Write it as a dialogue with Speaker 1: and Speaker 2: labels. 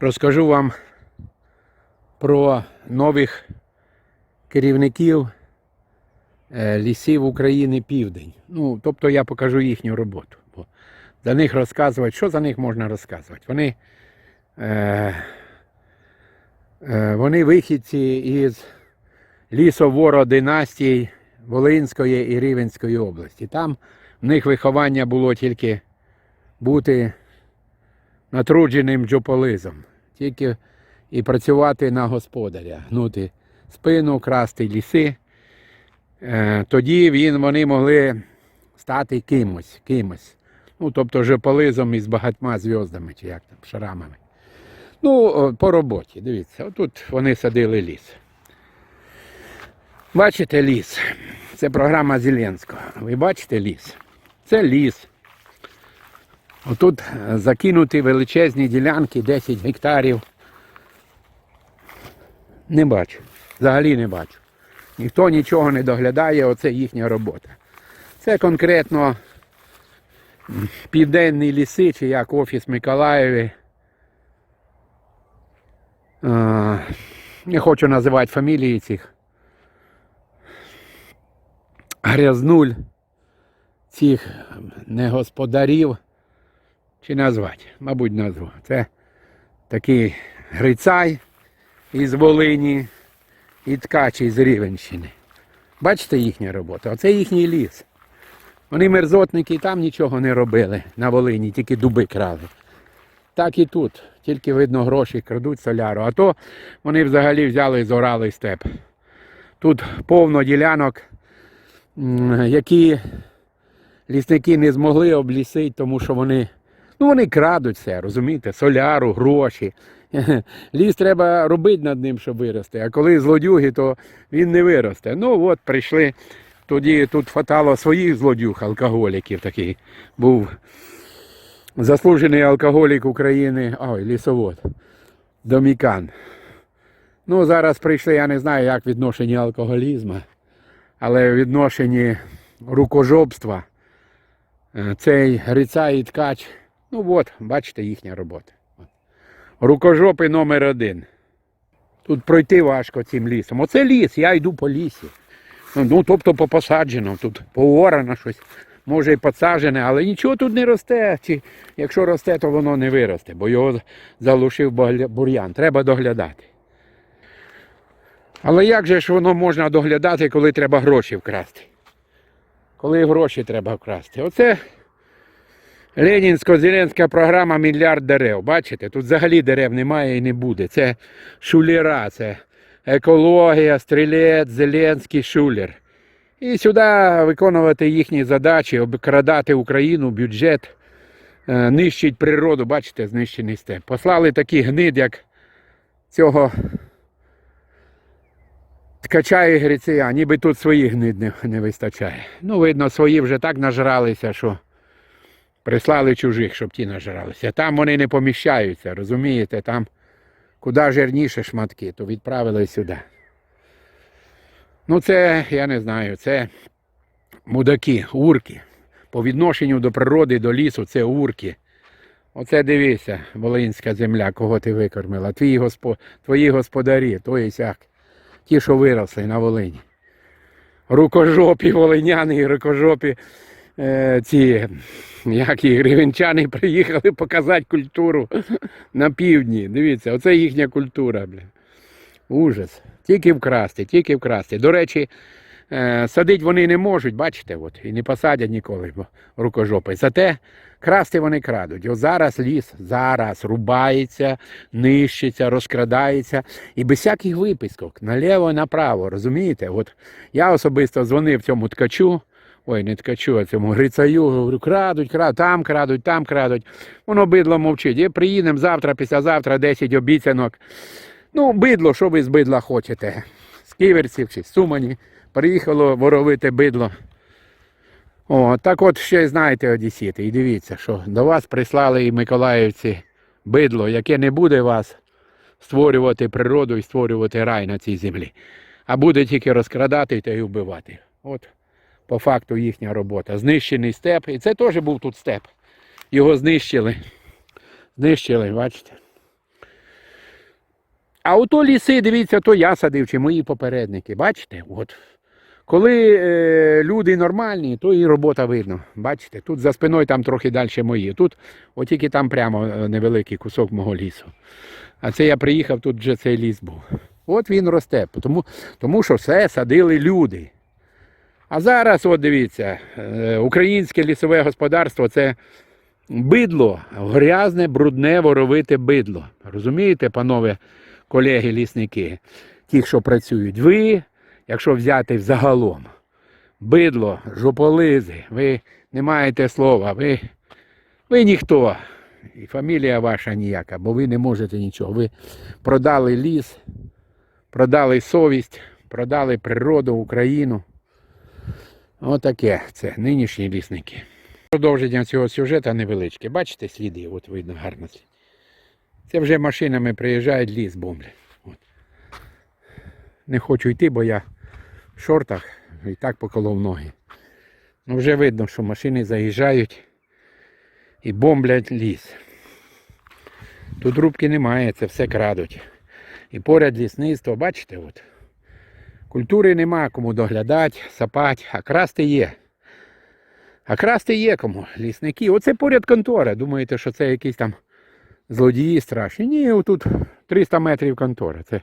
Speaker 1: розкажу вам про нових керівників е, лісів України Південь. Ну, тобто я покажу їхню роботу. Бо за них розказувати, що за них можна розказувати? Вони, е, е, вони вихідці із лісоворо династій Волинської і Рівенської області. Там в них виховання було тільки бути натрудженим джополизом, тільки і працювати на господаря, гнути спину, красти ліси. Е, Тоді він, вони могли стати кимось, кимось. Ну, тобто жополизом із багатьма зв'яздами, чи як там, шрамами. Ну, по роботі, дивіться, отут вони садили ліс. Бачите ліс? Це програма Зеленського. Ви бачите ліс? Це ліс. Отут е, закинуті величезні ділянки, 10 гектарів. Не бачу. Взагалі не бачу. Ніхто нічого не доглядає, оце їхня робота. Це конкретно південні ліси, чи як офіс Миколаєві. Не хочу називати фамілії цих. Грязнуль цих негосподарів. Чи назвати? Мабуть, назву. Це такий грицай із Волині і ткач із Рівенщини. Бачите їхня робота? Оце їхній ліс. Вони мерзотники там нічого не робили на Волині, тільки дуби крали. Так і тут. Тільки видно гроші крадуть соляру. А то вони взагалі взяли і зорали степ. Тут повно ділянок, які лісники не змогли облісити, тому що вони, ну, вони крадуть все, розумієте, соляру, гроші. Ліс треба робити над ним, щоб вирости. А коли злодюги, то він не виросте. Ну от прийшли. Тоді тут хватало своїх злодюг, алкоголіків такий. Був заслужений алкоголік України, ой, лісовод, Домікан. Ну, зараз прийшли, я не знаю, як відношення алкоголізму, але в відношенні рукожопства е, цей грицай і ткач, ну от, бачите, їхня робота. Рукожопи номер один. Тут пройти важко цим лісом. Оце ліс, я йду по лісі. Ну, Ну, тобто по посаджено, тут поорано щось, може і посаджене, але нічого тут не росте. Чи якщо росте, то воно не виросте, бо його залишив бур'ян. Треба доглядати. Але як же ж воно можна доглядати, коли треба гроші вкрасти? Коли гроші треба вкрасти? Оце Ленінсько-Зеленська програма мільярд дерев. Бачите, тут взагалі дерев немає і не буде. Це шулера, це екологія, стрілець, Зеленський шулер. І сюди виконувати їхні задачі, обкрадати Україну, бюджет, е, нищить природу, бачите, знищений степ. Послали такий гнид, як цього ткача і гриція, ніби тут своїх гнид не, не вистачає. Ну, видно, свої вже так нажралися, що прислали чужих, щоб ті нажралися. Там вони не поміщаються, розумієте? Там куди жирніше шматки, то відправили сюди. Ну, це, я не знаю, це мудаки, урки. По відношенню до природи, до лісу, це урки. Оце дивися, Волинська земля, кого ти викормила. Твої, госпо... Твої господарі, то і сяк. Ті, що виросли на Волині. Рукожопі волиняни і рукожопі ці, як і рівенчани приїхали показати культуру на півдні. Дивіться, оце їхня культура, бля. Ужас. Тільки вкрасти, тільки вкрасти. До речі, е, садить вони не можуть, бачите, от, і не посадять ніколи рукожопи. Зате красти вони крадуть. От зараз ліс зараз рубається, нищиться, розкрадається. І без всяких випискок, наліво направо, розумієте? От я особисто дзвонив цьому ткачу. Ой, не ткачу, а цьому грицаю, говорю, крадуть, крадуть, там крадуть, там крадуть. Воно бидло мовчить. І приїдемо завтра, післязавтра 10 обіцянок. Ну, бидло, що ви з бидла хочете? З ківерців чи з Сумані. Приїхало воровите бидло. О, так от ще знаєте, одесіти. І дивіться, що до вас прислали і миколаївці бидло, яке не буде вас створювати природу і створювати рай на цій землі. А буде тільки розкрадати та й вбивати. От по факту їхня робота. Знищений степ. І це теж був тут степ. Його знищили. Знищили, бачите. А ото ліси, дивіться, то я садив, чи мої попередники. Бачите? От. Коли е, люди нормальні, то і робота видно. Бачите, тут за спиною там трохи далі мої. Тут от тільки там прямо е, невеликий кусок мого лісу. А це я приїхав, тут вже цей ліс був. От він росте, тому, тому що все садили люди. А зараз, от дивіться, е, українське лісове господарство це бидло, грязне, брудне, воровите бидло. Розумієте, панове колеги-лісники, ті, що працюють. Ви, якщо взяти взагалом, бидло, жополизи, ви не маєте слова, ви, ви ніхто. І фамілія ваша ніяка, бо ви не можете нічого. Ви продали ліс, продали совість, продали природу, Україну. Отаке це нинішні лісники. Продовження цього сюжету невеличке. Бачите сліди, от видно гарно. Це вже машинами приїжджають ліс бомблять. От. Не хочу йти, бо я в шортах і так поколов ноги. Ну вже видно, що машини заїжджають і бомблять ліс. Тут рубки немає, це все крадуть. І поряд лісництво, бачите, от. Культури нема кому доглядати, сапати, а красти є. А красти є кому. Лісники. Оце поряд контора. Думаєте, що це якісь там злодії страшні? Ні, отут 300 метрів контора. Це